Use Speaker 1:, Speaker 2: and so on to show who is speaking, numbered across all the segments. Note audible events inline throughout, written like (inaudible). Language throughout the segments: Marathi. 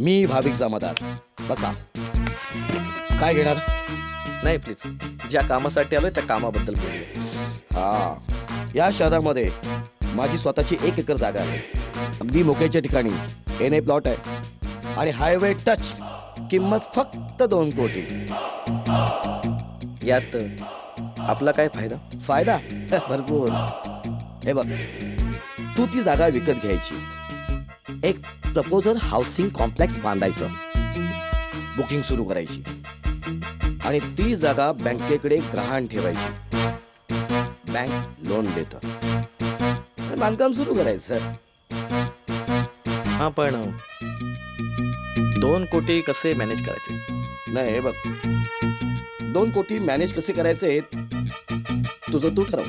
Speaker 1: मी भाविक जमादार. बसा. काय घेणार?
Speaker 2: नाही प्लीज ज्या कामासाठी आलोय त्या कामाबद्दल बोलूया.
Speaker 1: हा. या शहरामध्ये माझी स्वतःची एक एकर जागा आहे. अगदी मोक्याच्या ठिकाणी. एन ए प्लॉट आहे. आणि हायवे टच किंमत फक्त दोन कोटी.
Speaker 2: यात आपला काय फायदा?
Speaker 1: फायदा? (laughs) भरपूर. हे बघ. तू ती जागा विकत घ्यायची. एक प्रपोजल हाऊसिंग कॉम्प्लेक्स बांधायचं. बुकिंग सुरू करायची. आणि ती जागा बँकेकडे गहाण ठेवायची. बँक लोन देत. बांधकाम सुरू करायचं
Speaker 2: हा पण दोन कोटी कसे मॅनेज करायचे?
Speaker 1: नाही हे बघ. दोन कोटी मॅनेज कसे करायचे तुझं तू ठरव.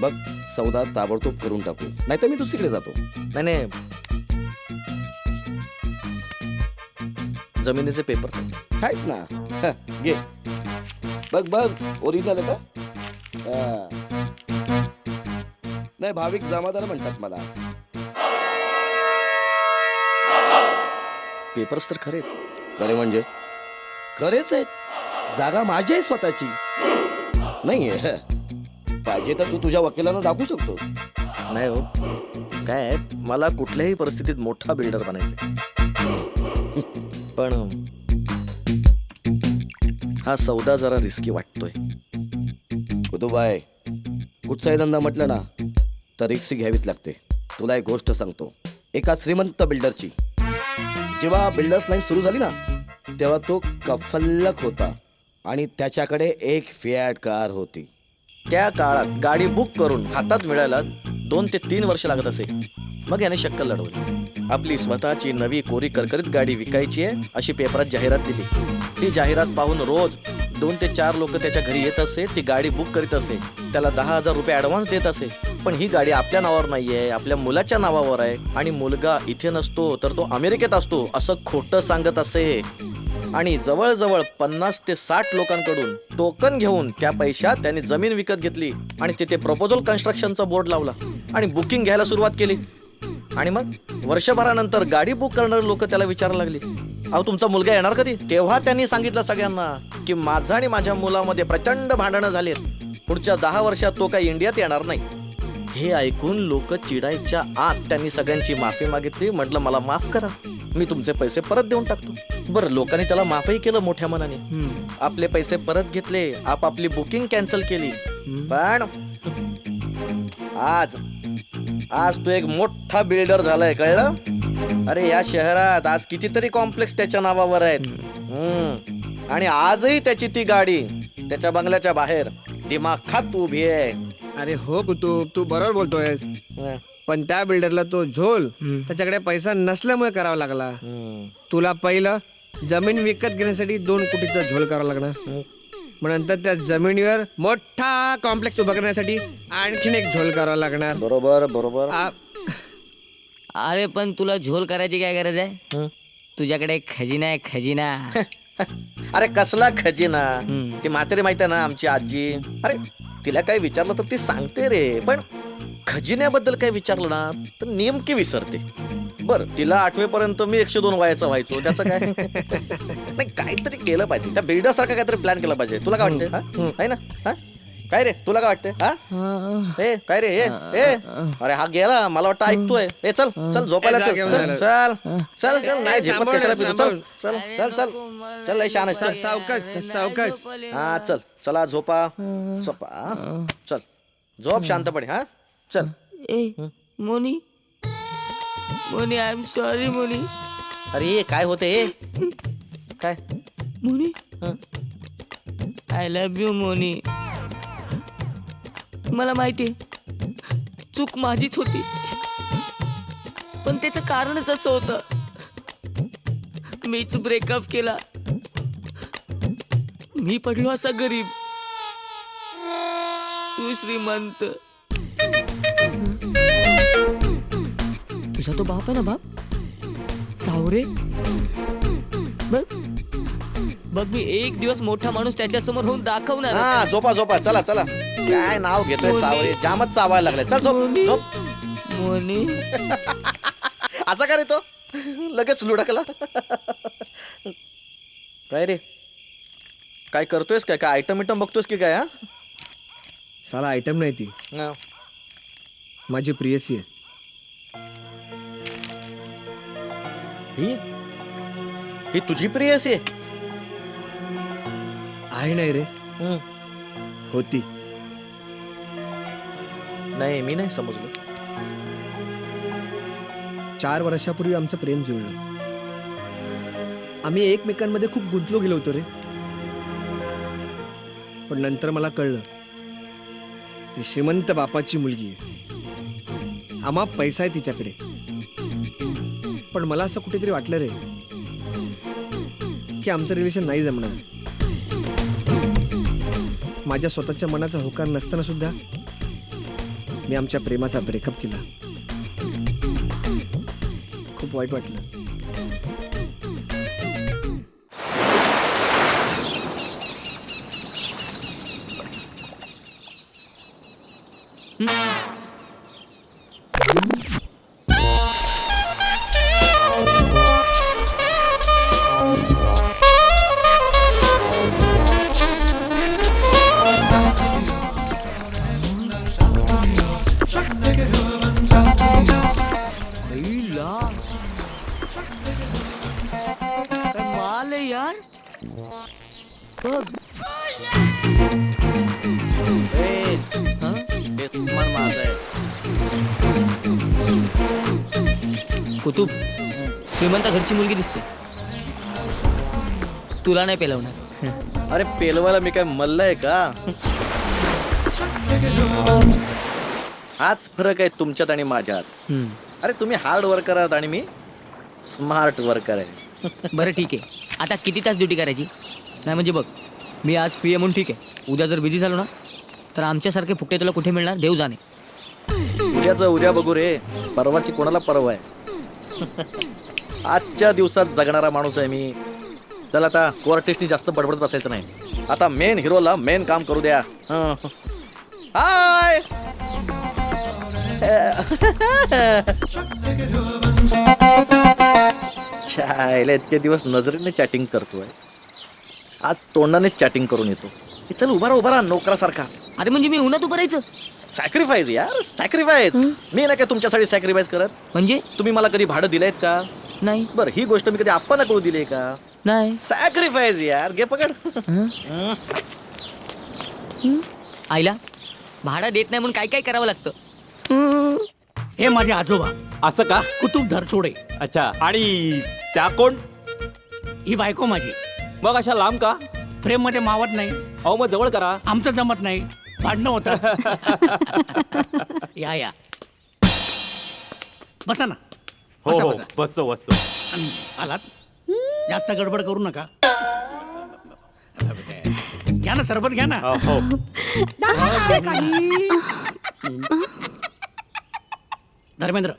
Speaker 1: बघ सौदा ताबडतोब करून टाकू. नाही तर मी दुसरीकडे जातो.
Speaker 2: नाही नाही. जमिनीचे पेपर्स
Speaker 1: आहेत ना. ह, घे. बघ बघ. ओरिजिनल आहे का? हा. नाही भाविक जमादार म्हणतात मला.
Speaker 2: पेपर्स तर खरे आहेत.
Speaker 1: खरे म्हणजे? खरेच आहेत. जागा माझी आहे स्वतःची. नाहीये. पाहिजे तर तू तुझ्या वकिलांना दाखवू शकतोस.
Speaker 2: नाही हो. काय आहे, मला कुठल्याही परिस्थितीत मोठा बिल्डर बनायचं (laughs) पण हा सौदा जरा रिस्की वाटतोय.
Speaker 1: कुतुबाय कुठचाही धंदा म्हटलं ना तर रिक्स घ्यावीच लागते. तुला एक गोष्ट सांगतो. एका श्रीमंत बिल्डरची जेव्हा बिल्डर्स लाईन सुरू झाली ना तेव्हा तो कफल्लक होता आणि त्याच्याकडे एक फियाट कार होती.
Speaker 2: त्या काळात गाडी बुक करून हातात मिळायला दोन ते तीन वर्ष लागत असे. मग याने शक्कल लढवली. आपली स्वतःची नवी कोरी करकरीत गाडी विकायची आहे अशी पेपरात जाहिरात दिली. ती जाहिरात पाहून रोज दोन ते चार लोक त्याच्या घरी येत असे ती गाडी बुक करीत असे. त्याला दहा हजार रुपये ऍडव्हान्स देत असे. पण ही गाडी आपल्या नावावर नाही आहे आपल्या मुलाच्या नावावर आहे. आणि मुलगा इथे नसतो तर तो अमेरिकेत असतो असं खोटं सांगत असे. आणि जवळजवळ पन्नास ते साठ लोकांकडून टोकन घेऊन त्या पैशात त्यांनी जमीन विकत घेतली आणि तिथे प्रपोजल कन्स्ट्रक्शनचा बोर्ड लावला. आणि बुकिंग घ्यायला सुरुवात केली. आणि मग वर्षभरानंतर गाडी बुक करणारे लोक त्याला विचारायला लागली. अहो तुमचा मुलगा येणार कधी? तेव्हा त्यांनी सांगितलं सगळ्यांना की माझं आणि माझ्या मुलामध्ये प्रचंड भांडणं झालीत. पुढच्या दहा वर्षात तो काही इंडियात येणार नाही. हे ऐकून लोक चिडायच्या आत त्यांनी सगळ्यांची माफी मागितली. म्हटलं मला माफ करा. मी तुमचे पैसे परत देऊन टाकतो. बरं लोकांनी त्याला माफही केलं मोठ्या मनाने. आपले पैसे परत घेतले. आपापली बुकिंग कॅन्सल केली. पण आज आज तू एक मोठा बिल्डर झालाय कळलं अरे या शहरात आज कितीतरी कॉम्प्लेक्स त्याच्या नावावर आहेत हम्म. आणि आजही त्याची ती गाडी त्याच्या बंगल्याच्या बाहेर दिमाखात उभी आहे
Speaker 3: अरे हो कुतुब तू बरोबर बोलतोयस. पण त्या बिल्डरला तो झोल त्याच्याकडे पैसा नसल्यामुळे करावा लागला
Speaker 2: हम्म.
Speaker 3: तुला पहिलं जमीन विकत घेण्यासाठी दोन कोटीचा झोल करावा लागणार. मग नंतर त्या जमिनीवर मोठा कॉम्प्लेक्स उभा करण्यासाठी आणखीन एक झोल करावा लागणार.
Speaker 2: बरोबर बरोबर.
Speaker 3: आ-
Speaker 4: अरे पण तुला झोल करायची काय गरज आहे. तुझ्याकडे खजिना आहे खजिना. (laughs)
Speaker 2: अरे कसला खजिना? ती म्हातारी माहिती आहे ना आमची आजी. अरे तिला काय विचारलं तर ती सांगते रे पण खजिन्याबद्दल काय विचारलं ना तर नेमकी विसरते. बर तिला आठवेपर्यंत मी एकशे दोन वयाचा व्हायचो. त्याचं काय? (laughs) नाही काहीतरी केलं पाहिजे. त्या बिल्डर सारखं काहीतरी प्लॅन केला पाहिजे. तुला काय वाटतंय? हा? आहे ना? हा? काय रे? तुला काय वाटतंय? हा? ए काय रे? ए ए. अरे हा गेला. मला वाटतं ऐकतोय. ए चल चल झोपायला चल
Speaker 3: जागेवर
Speaker 2: चल. चल चल चल. नाही झेपत
Speaker 3: सांभाळ,
Speaker 2: कशाला पितो. चल. चल चल चल. चल लय शान चल.
Speaker 3: सावकाश सावकाश.
Speaker 2: हा चल. चला झोपा. झोपा? चल. झोप शांतपणे हा? चल.
Speaker 4: ए Moni. Moni I am sorry Moni.
Speaker 2: अरे काय होते हे काय?
Speaker 4: Moni? I love you Moni. मला माहिती चूक माझीच होती. पण त्याचं कारणच असं होतं. मीच ब्रेकअप केला. मी पडलो असा गरीब. तू श्रीमंत तुझा तो बाप आहे ना बाप? चावरे बघ. बघ मी एक दिवस मोठा माणूस त्याच्यासमोर होऊन दाखवणार
Speaker 2: हा झोपा झोपा. चला चला. काय नाव घेतोय. चावरे जामच चावायला लागलाय. चल झोप. झोप.
Speaker 4: मोनी. (laughs)
Speaker 2: असा का रे तो? लगेच लुडकला? काय रे? काय करतोयस काय? काय आयटम इटम बघतोयस की काय हा?
Speaker 3: साला आयटम नाही ती.
Speaker 2: हा.
Speaker 3: माझी प्रियसी आहे.
Speaker 2: ही? ही तुझी प्रियसी आहे?
Speaker 3: आहे नाही रे. होती.
Speaker 2: नाही मी नाही समजलो.
Speaker 3: चार वर्षापूर्वी आमचं प्रेम जुळलं. आम्ही एकमेकांमध्ये खूप गुंतलो गेलो होतो रे. पण नंतर मला कळलं ती श्रीमंत बापाची मुलगी आहे. आम्हा पैसा आहे तिच्याकडे. पण मला असं कुठेतरी वाटलं रे की आमचं रिलेशन नाही जमणार. माझ्या स्वतःच्या मनाचा होकार नसताना सुद्धा मी आमच्या प्रेमाचा ब्रेकअप केला. खूप वाईट वाटलं.
Speaker 4: कुतुब श्रीमंत घरची मुलगी दिसते. तुला नाही पेलवणार.
Speaker 2: अरे पेलवायला मी काय मल्ल आहे का? हाच फरक आहे तुमच्यात आणि माझ्यात. अरे तुम्ही हार्ड वर्कर आहात आणि मी स्मार्ट वर्कर आहे.
Speaker 4: बरं ठीक आहे. आता किती तास ड्युटी करायची? नाही म्हणजे बघ. मी आज फ्री आहे म्हणून ठीक आहे. उद्या जर बिझी झालो ना तर आमच्यासारखे फुकटे तुला कुठे मिळणार? देव जाणे.
Speaker 2: उद्याचं उद्या बघू रे. परवाची कोणाला परवा आहे? आजच्या दिवसात जगणारा माणूस आहे मी. चल आता कोर्टिस्टनी जास्त बडबडत बसायचं नाही. आता मेन हिरोला मेन काम करू द्या. हं. हाय! (laughs) इतके दिवस नजरेने चॅटिंग करतोय. आज तोंडाने चॅटिंग करून येतो. हे चल उभा राहा उभा राहा नोकरासारखा.
Speaker 4: अरे म्हणजे मी उन्हात उभं राहायचं?
Speaker 2: सॅक्रिफाईस यार सॅक्रिफाईस मी नाही का तुमच्यासाठी सॅक्रिफाईस करत?
Speaker 4: म्हणजे?
Speaker 2: तुम्ही मला कधी भाडं दिलंयत का?
Speaker 4: नाही.
Speaker 2: बरं ही गोष्ट मी कधी आप्पाला कळू दिली का?
Speaker 4: नाही.
Speaker 2: सॅक्रिफाईस यार घे पकड.
Speaker 4: हं? हं? आईला भाडं देत नाही म्हणून काय काय करावं लागतं? हं?
Speaker 5: हे माझे आजोबा.
Speaker 6: असं का?
Speaker 5: कुतुब धरसोडे
Speaker 6: अच्छा आणि त्या कोण?
Speaker 5: ही बायको माझी.
Speaker 6: मग अशा लांब का?
Speaker 5: प्रेममध्ये मावत नाही.
Speaker 6: अहो मग जवळ करा.
Speaker 5: आमचं जमत नाही. भांडणं होत. (laughs) या या. बसा ना.
Speaker 6: हो
Speaker 5: बसा
Speaker 6: हो.
Speaker 5: बसा.
Speaker 6: बसतो बसतो.
Speaker 5: आलात? जास्त गडबड करू नका. घ्या ना सरबत घ्या ना.
Speaker 6: अ, हो.
Speaker 5: धर्मेंद्र.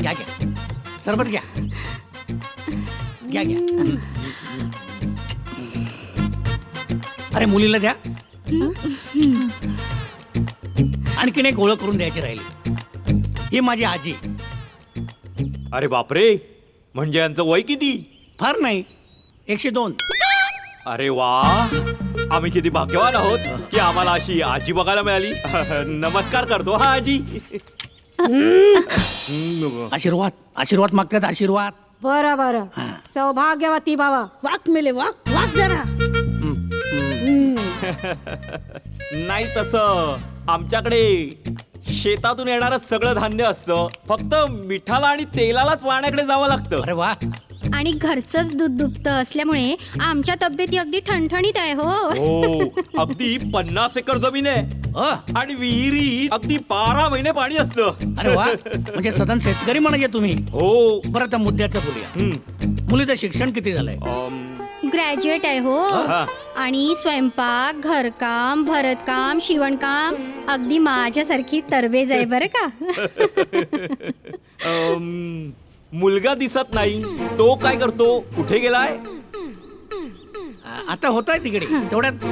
Speaker 5: घ्या घ्या. सरबत घ्या. घ्या घ्या अरे मुलीला द्या. आणखीन एक ओळख करून द्यायची राहिली. ही माझी आजी.
Speaker 6: अरे बापरे म्हणजे यांचं वय किती?
Speaker 5: फार नाही एकशे दोन.
Speaker 6: अरे वा आम्ही किती भाग्यवान आहोत की आम्हाला अशी आजी बघायला मिळाली. (laughs) नमस्कार करतो हा आजी.
Speaker 5: आशीर्वाद आशीर्वाद मागतात आशीर्वाद.
Speaker 7: बरं बरं. सौभाग्यवती बाबा. वाक मिले वाक वाक जरा.
Speaker 6: नाही तसं. आमच्याकडे शेतातून येणारं सगळं धान्य असतं. फक्त मिठाला आणि तेलालाच वाण्याकडे जावं लागतं.
Speaker 5: अरे वा.
Speaker 8: आणि घरचंच दूध दुभतं असल्यामुळे आमच्या तब्येती अगदी ठणठणीत आहे हो.
Speaker 6: हो अगदी पन्नास एकर जमीन आहे.
Speaker 5: अ,
Speaker 6: आणि विहिरी अगदी बारा महिने पाणी असतं.
Speaker 5: अरे वा. म्हणजे सदन शेतकरी म्हणायचे तुम्ही.
Speaker 6: हो.
Speaker 5: बरं आता मुद्द्याचं बोलूया.
Speaker 6: हम्म.
Speaker 5: मुलीचं शिक्षण किती झालंय?
Speaker 6: अम,
Speaker 8: ग्रॅज्युएट आहे हो.
Speaker 6: हा.
Speaker 8: आणि स्वयंपाक घरकाम भरतकाम शिवणकाम अगदी माझ्यासारखी तरबेज आहे बरं का?
Speaker 6: अम, मुलगा दिसत नाही तो काय करतो? कुठे गेलाय?
Speaker 5: आता होत आहे तिकडे. तेवढ्यात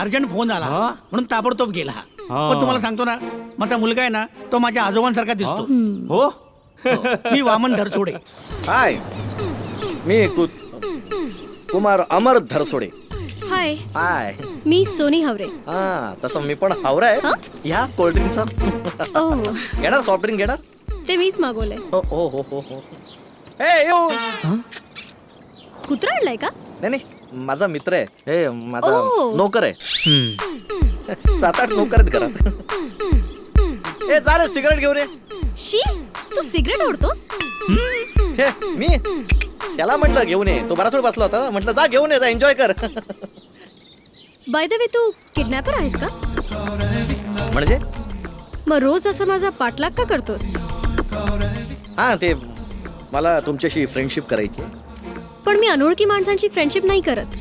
Speaker 5: अर्जंट फोन आला
Speaker 6: हा?
Speaker 5: म्हणून ताबडतोब गेला.
Speaker 6: हा.
Speaker 5: पण तुम्हाला सांगतो ना माझा मुलगा आहे ना तो माझ्या आजोबांसारखा दिसतो.
Speaker 6: हो?
Speaker 5: मी वामन धरसोडे.
Speaker 2: हाय. मी कु कुमार अमर धरसोडे.
Speaker 8: हाय.
Speaker 2: हाय.
Speaker 8: मी सोनी हवरे.
Speaker 2: हा तसं मी पण हावरा आहे. ह्या कोल्ड्रिंकचा.
Speaker 8: ओ.
Speaker 2: घेणार सॉफ्ट ड्रिंक घेणार?
Speaker 8: ते मीच मागवलंय.
Speaker 2: हो हो हो हो हो. ए येऊ
Speaker 8: कुत्रा आणलाय का?
Speaker 2: नाही नाही. माझा मित्र आहे. हे माझा
Speaker 8: ओ.
Speaker 2: नोकर आहे. सात आठ नोकर आहेत घरात. ए जा रे सिगरेट घेऊन ये.
Speaker 8: शी तू सिगरेट ओढतोस?
Speaker 2: हे मी? त्याला म्हटलं घेऊन ये. तो बराच वेळ बसला होता. म्हटलं जा घेऊन ये जा एन्जॉय कर.
Speaker 8: बाय द वे तू किडनॅपर आहेस का?
Speaker 2: म्हणजे?
Speaker 8: मग रोज असं माझा पाठलाग का करतोस?
Speaker 2: हा ते मला तुमच्याशी फ्रेंडशिप करायची आहे.
Speaker 8: पण मी अनोळखी माणसांची फ्रेंडशिप नाही करत.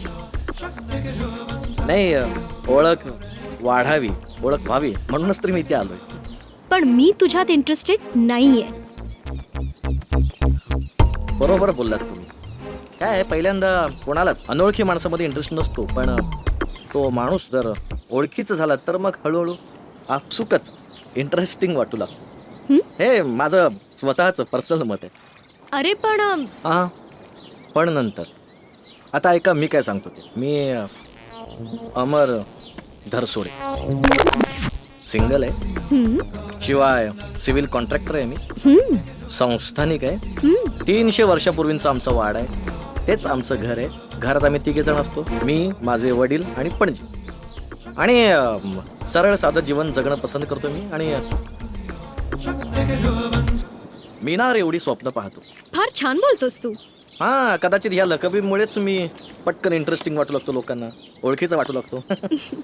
Speaker 2: नाही अ, ओळख वाढावी ओळख व्हावी म्हणूनच तर मी इथे आलोय.
Speaker 8: पण मी तुझ्यात इंटरेस्टेड नाहीये.
Speaker 2: बरोबर बोललात तुम्ही. काय आहे, पहिल्यांदा कोणालाच अनोळखी माणसामध्ये इंटरेस्ट नसतो पण तो माणूस जर ओळखीचा झाला तर मग हळूहळू आपसुकच इंटरेस्टिंग वाटू लागतो.
Speaker 8: हं?
Speaker 2: हे माझं स्वतःचं पर्सनल मत आहे.
Speaker 8: अरे पण
Speaker 2: हा पण नंतर. आता ऐका मी काय सांगतो ते. मी अ, अमर धरसोडे. सिंगल आहे.
Speaker 8: हं,
Speaker 2: शिवाय सिव्हिल कॉन्ट्रॅक्टर आहे मी.
Speaker 8: हं,
Speaker 2: संस्थानिक आहे.
Speaker 8: हं.
Speaker 2: तीनशे वर्षापूर्वींचा आमचा वाड आहे. तेच आमचं घर आहे. घरात आम्ही तिघे जण असतो. मी माझे वडील आणि पणजी. आणि अं, सरळ साधं जीवन जगणं पसंत करतो मी. आणि अं, मी ना रे एवढी स्वप्न पाहतो.
Speaker 8: फार छान बोलतोस तू.
Speaker 2: हा कदाचित ह्या लकबीमुळेच मी पटकन इंटरेस्टिंग वाटू लागतो लोकांना. ओळखीचा वाटू लागतो.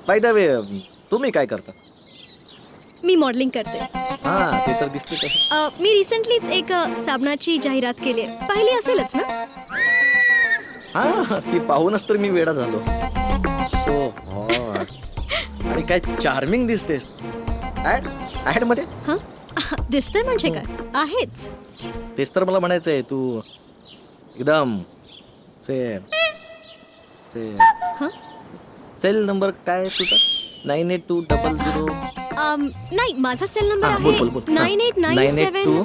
Speaker 2: बाय द वे तुम्ही काय करता?
Speaker 8: मी मॉडेलिंग करते.
Speaker 2: हा ते तर दिसते.
Speaker 8: अं, मी रिसेंटलीच एक अं, साबणाची जाहिरात केली आहे. पाहिली असेलच ना?
Speaker 2: हा ती पाहूनच तर मी वेडा झालो. सो (laughs) आणि काय चार्मिंग दिसतेस. ऍड ऍडमध्ये?
Speaker 8: हा? दिसतंय म्हणजे काय? आहेच.
Speaker 2: तेच तर मला म्हणायचंय तू एकदम से से.
Speaker 8: हा?
Speaker 2: सेल नंबर काय आहे तुझा? Nine eight two double zero.
Speaker 8: अम, नाही माझा सेल नंबर
Speaker 2: हा, बोल, बोल, बोल.
Speaker 8: आहे
Speaker 2: हा.
Speaker 8: नाईन एट नाईन सेवन
Speaker 2: 982